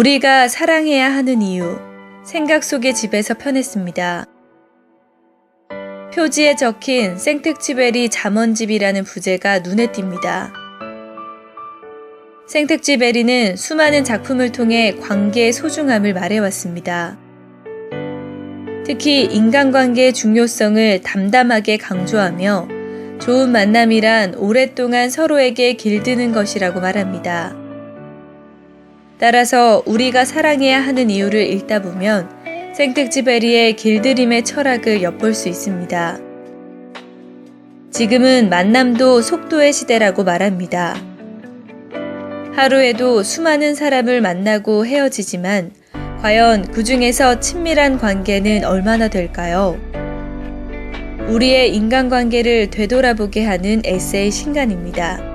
우리가 사랑해야 하는 이유, 생각 속의 집에서 편했습니다. 표지에 적힌 생택지베리 잠원집이라는 부제가 눈에 띕니다. 생택지베리는 수많은 작품을 통해 관계의 소중함을 말해왔습니다. 특히 인간관계의 중요성을 담담하게 강조하며 좋은 만남이란 오랫동안 서로에게 길드는 것이라고 말합니다. 따라서 우리가 사랑해야 하는 이유를 읽다 보면 생택지베리의 길들임의 철학을 엿볼 수 있습니다. 지금은 만남도 속도의 시대라고 말합니다. 하루에도 수많은 사람을 만나고 헤어지지만 과연 그 중에서 친밀한 관계는 얼마나 될까요? 우리의 인간관계를 되돌아보게 하는 에세이 신간입니다.